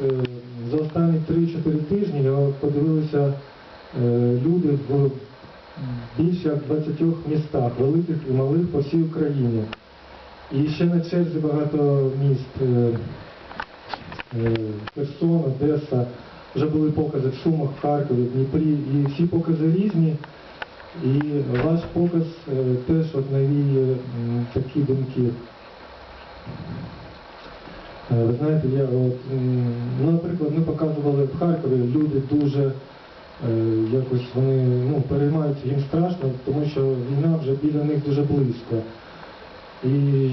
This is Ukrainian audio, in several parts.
е, за останні 3-4 тижні подивилися е, люди в більше як 20 містах, великих і малих по всій Україні. І ще на черзі багато міст. е, Херсон, Одеса, вже були покази в Сумах, в Харкові, в Дніпрі, і всі покази різні. І ваш показ теж навіє такі думки. Е, Ви знаєте, я от, ну, наприклад, ми показували в Харкові, люди дуже е, якось вони ну, переймаються, їм страшно, тому що війна вже біля них дуже близько. І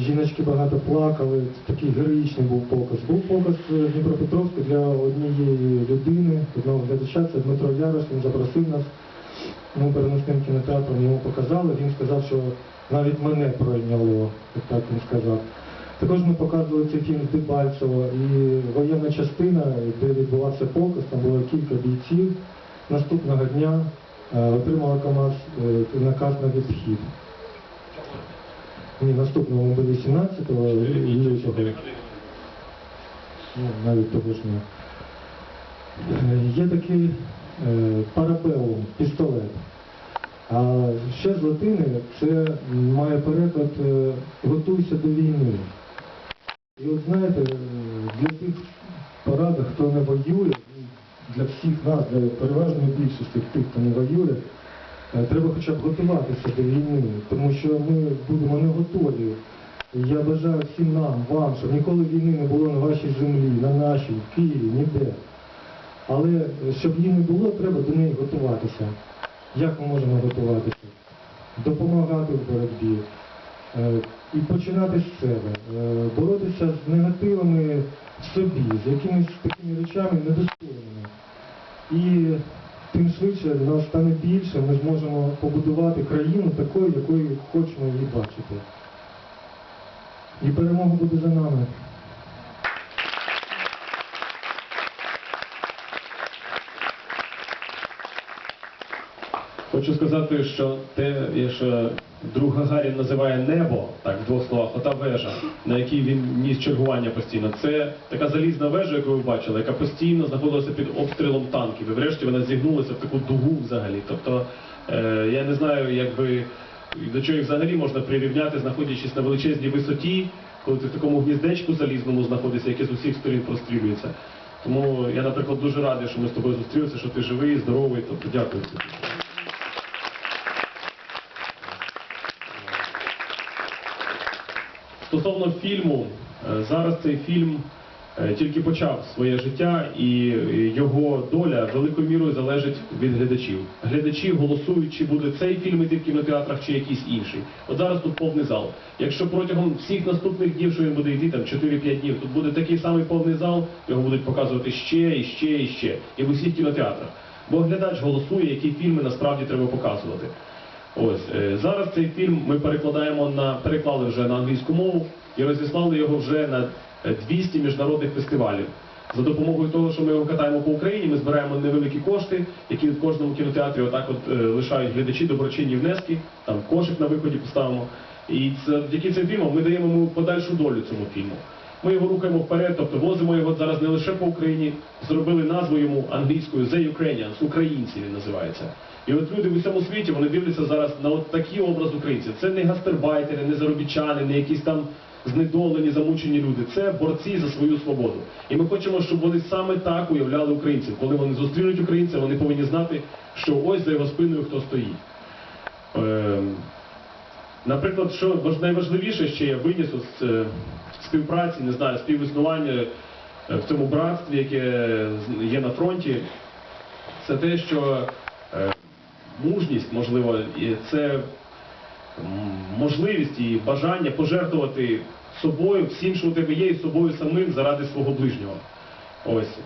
жіночки багато плакали, такий героїчний був показ. Був показ в Дніпропетровську для однієї людини, одного глядача, це Дмитро Ярош, він запросив нас. Ми переносним кінотеатром йому показали, він сказав, що навіть мене пройняло, так він сказав. Також ми показували цей фільм Дебальцево і воєнна частина, де відбувався показ, там було кілька бійців. Наступного дня е, отримала КАМАЗ е, наказ на відхід. Ні, наступного ми були 17-го лютого. Ну, навіть того ж не. Є такий е, пістолет. А ще з латини це має переклад готуйся до війни. І от знаєте, е, для тих порадах, хто не воює, і для всіх нас, для переважної більшості тих, хто не воює, е, треба хоча б готуватися до війни, тому що ми будемо не готові. Я бажаю всім нам, вам, щоб ніколи війни не було на вашій землі, на нашій, в Києві, ніде. Але е, щоб її не було, треба до неї готуватися. Як ми можемо готуватися? Допомагати в боротьбі. Е, І починати з себе, Е, боротися з негативами в собі, з якимись такими речами недостойними. І тим швидше нас стане більше, ми зможемо побудувати країну такою, якою хочемо її бачити. І перемога буде за нами. Хочу сказати, що те, що друг Гагарін називає небо, так в двох словах, ота вежа, на якій він ніс чергування постійно. Це така залізна вежа, яку ви бачили, яка постійно знаходилася під обстрілом танків. І врешті вона зігнулася в таку дугу взагалі. Тобто е, я не знаю, якби до чого їх взагалі можна прирівняти, знаходячись на величезній висоті, коли ти в такому гніздечку залізному знаходишся, яке з усіх сторін прострілюється. Тому я, наприклад, дуже радий, що ми з тобою зустрілися, що ти живий, здоровий. Тобто дякую тобі. Стосовно фільму, е, зараз цей фільм е, тільки почав своє життя, і його доля великою мірою залежить від глядачів. Глядачі голосують, чи буде цей фільм іти в кінотеатрах, чи якийсь інший. От зараз тут повний зал. Якщо протягом всіх наступних днів, що він буде йти, там 4-5 днів, тут буде такий самий повний зал, його будуть показувати ще і ще і ще, і в усіх кінотеатрах. Бо глядач голосує, які фільми насправді треба показувати. Ось е, зараз цей фільм ми перекладаємо на переклали вже на англійську мову і розіслали його вже на е, 200 міжнародних фестивалів. За допомогою того, що ми його катаємо по Україні, ми збираємо невеликі кошти, які в кожному кінотеатрі отак от е, лишають глядачі доброчинні внески, там кошик на виході поставимо. І завдяки цим фільмам ми даємо йому подальшу долю цьому фільму. Ми його рухаємо вперед, тобто возимо його зараз не лише по Україні, зробили назву йому англійською The Ukrainians, українці він називається. І от люди в усьому світі вони дивляться зараз на от такий образ українців. Це не гастербайтери, не заробітчани, не якісь там знедолені, замучені люди. Це борці за свою свободу. І ми хочемо, щоб вони саме так уявляли українців. Коли вони зустрінуть українця, вони повинні знати, що ось за його спиною хто стоїть. Ем, Наприклад, що найважливіше ще я виніс з е, співпраці, не знаю, співіснування е, в цьому братстві, яке є на фронті, це те, що мужність, можливо, це можливість і бажання пожертвувати собою, всім, що у тебе є, і собою самим заради свого ближнього. Ось.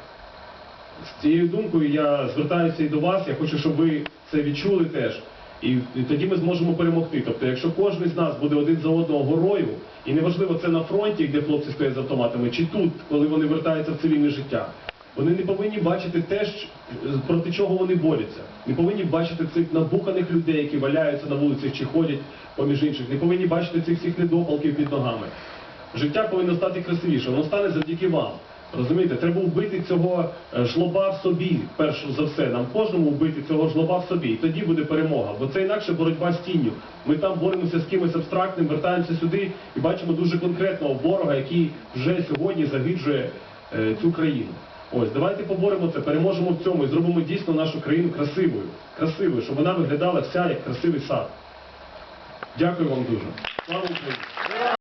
З цією думкою я звертаюся і до вас, я хочу, щоб ви це відчули теж. І тоді ми зможемо перемогти. Тобто, якщо кожен з нас буде один за одного горою, і неважливо це на фронті, де хлопці стоять з автоматами, чи тут, коли вони вертаються в цивільне життя, вони не повинні бачити те, проти чого вони борються. Не повинні бачити цих набуханих людей, які валяються на вулицях чи ходять поміж інших. Не повинні бачити цих всіх недопалків під ногами. Життя повинно стати красивіше, воно стане завдяки вам. Розумієте, треба вбити цього е, жлоба в собі, перш за все. Нам кожному вбити цього жлоба в собі. І тоді буде перемога. Бо це інакше боротьба з тінню. Ми там боремося з кимось абстрактним, вертаємося сюди і бачимо дуже конкретного ворога, який вже сьогодні загиджує е, цю країну. Ось, давайте поборемо це, переможемо в цьому і зробимо дійсно нашу країну красивою. Красивою, щоб вона виглядала вся як красивий сад. Дякую вам дуже. Слава Україні!